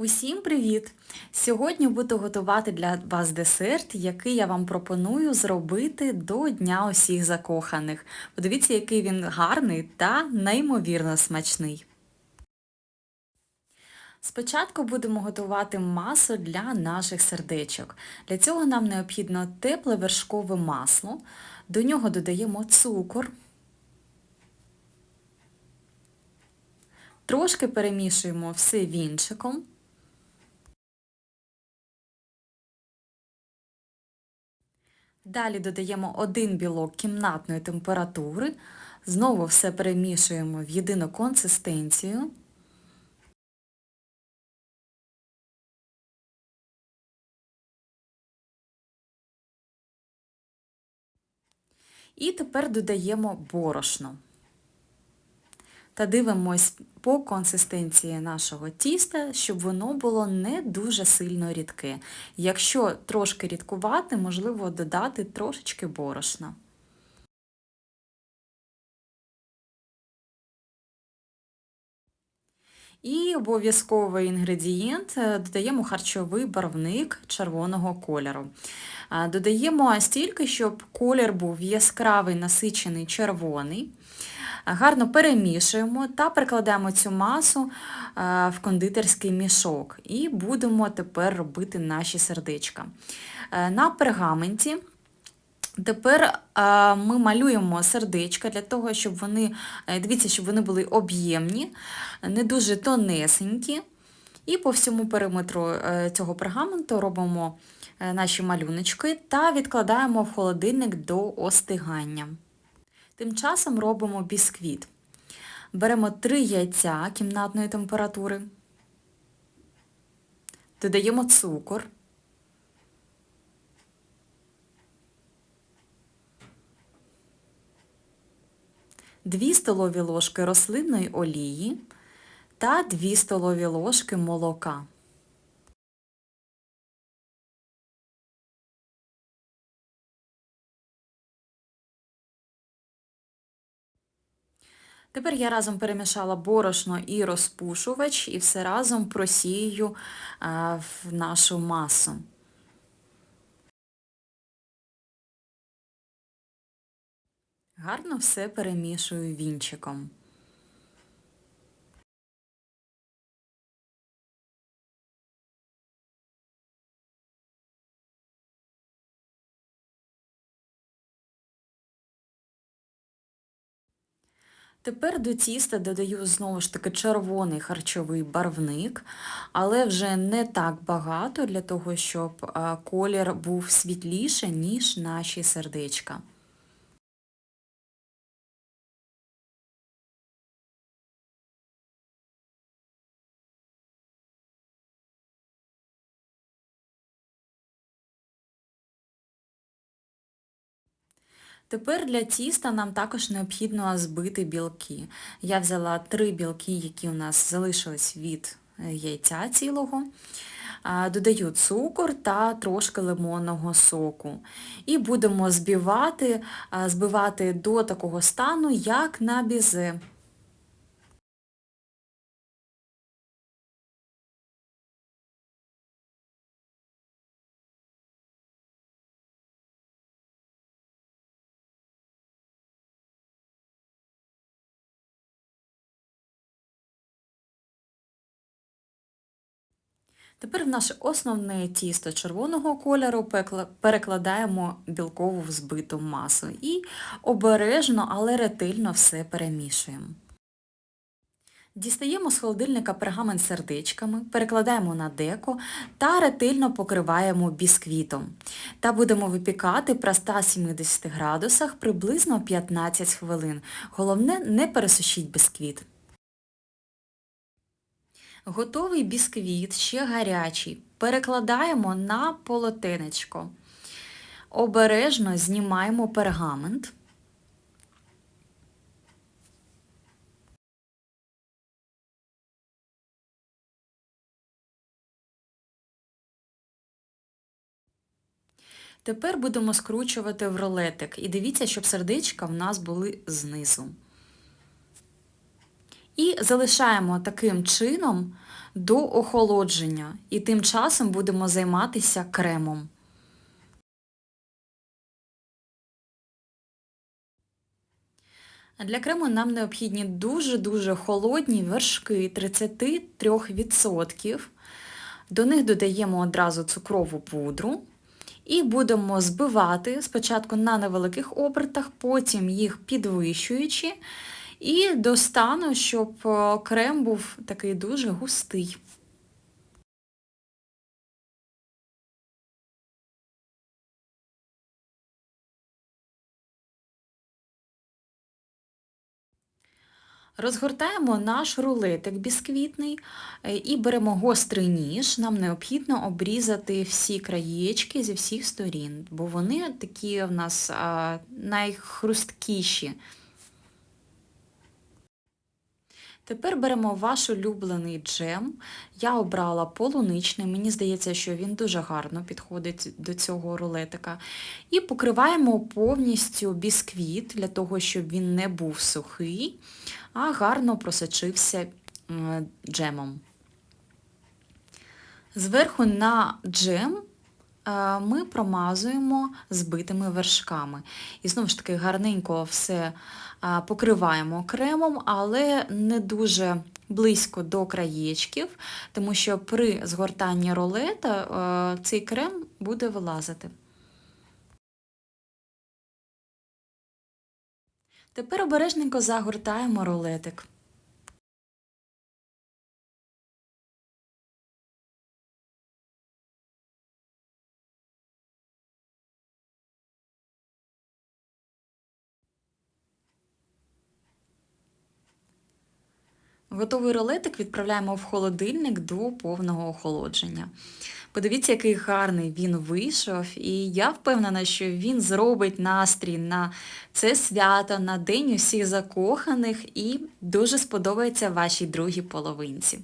Усім привіт! Сьогодні буду готувати для вас десерт, який я вам пропоную зробити до Дня усіх закоханих. Подивіться, який він гарний та неймовірно смачний. Спочатку будемо готувати масу для наших сердечок. Для цього нам необхідно тепле вершкове масло, до нього додаємо цукор. Трошки перемішуємо все вінчиком. Далі додаємо один білок кімнатної температури, знову все перемішуємо в єдину консистенцію. І тепер додаємо борошно. Та дивимось по консистенції нашого тіста, щоб воно було не дуже сильно рідке. Якщо трошки рідкувати, можливо додати трошечки борошна. І обов'язковий інгредієнт додаємо харчовий барвник червоного кольору. Додаємо стільки, щоб колір був яскравий, насичений червоний. Гарно перемішуємо та прикладаємо цю масу в кондитерський мішок і будемо тепер робити наші сердечка. На пергаменті тепер ми малюємо сердечка для того, щоб вони, е, дивіться, щоб вони були об'ємні, не дуже тонесенькі. І по всьому периметру е, цього пергаменту робимо е, наші малюночки та відкладаємо в холодильник до остигання. Тим часом робимо бісквіт. Беремо 3 яйця кімнатної температури, додаємо цукор, Дві столові ложки рослинної олії та 2 столові ложки молока. Тепер я разом перемішала борошно і розпушувач і все разом просію в нашу масу. Гарно все перемішую вінчиком. Тепер до тіста додаю знову ж таки червоний харчовий барвник, але вже не так багато для того, щоб колір був світліше, ніж наші сердечка. Тепер для тіста нам також необхідно збити білки. Я взяла три білки, які у нас залишились від е, яйця цілого. Додаю цукор та трошки лимонного соку. І будемо збивати, збивати до такого стану, як на бізе. Тепер в наше основне тісто червоного кольору перекладаємо білкову взбиту масу і обережно, але ретельно все перемішуємо. Дістаємо з холодильника пергамент сердечками, перекладаємо на деко та ретельно покриваємо бісквітом. Та будемо випікати при 170 градусах приблизно 15 хвилин. Головне, не пересушіть бісквіт. Готовий бісквіт, ще гарячий, перекладаємо на полотенечко. Обережно знімаємо пергамент. Тепер будемо скручувати в рулетик. І дивіться, щоб сердечка в нас були знизу. І залишаємо таким чином до охолодження і тим часом будемо займатися кремом. Для крему нам необхідні дуже-дуже холодні вершки 33%. До них додаємо одразу цукрову пудру і будемо збивати спочатку на невеликих обертах, потім їх підвищуючи, і до стану, щоб е, крем був такий дуже густий. Розгортаємо наш рулетик бісквітний е, і беремо гострий ніж. Нам необхідно обрізати всі краєчки зі всіх сторін, бо вони такі в нас найхрусткіші. Тепер беремо ваш улюблений джем. Я обрала полуничний, мені здається, що він дуже гарно підходить до цього рулетика. І покриваємо повністю бісквіт для того, щоб він не був сухий, а гарно просочився джемом. Зверху на джем ми промазуємо збитими вершками. І знову ж таки гарненько все покриваємо кремом, але не дуже близько до краєчків, тому що при згортанні рулета е, цей крем буде вилазити. Тепер обережненько загортаємо рулетик. Готовий рулетик відправляємо в холодильник до повного охолодження. Подивіться, який гарний він вийшов, і я впевнена, що він зробить настрій на це свято, на День усіх закоханих і дуже сподобається вашій другій половинці.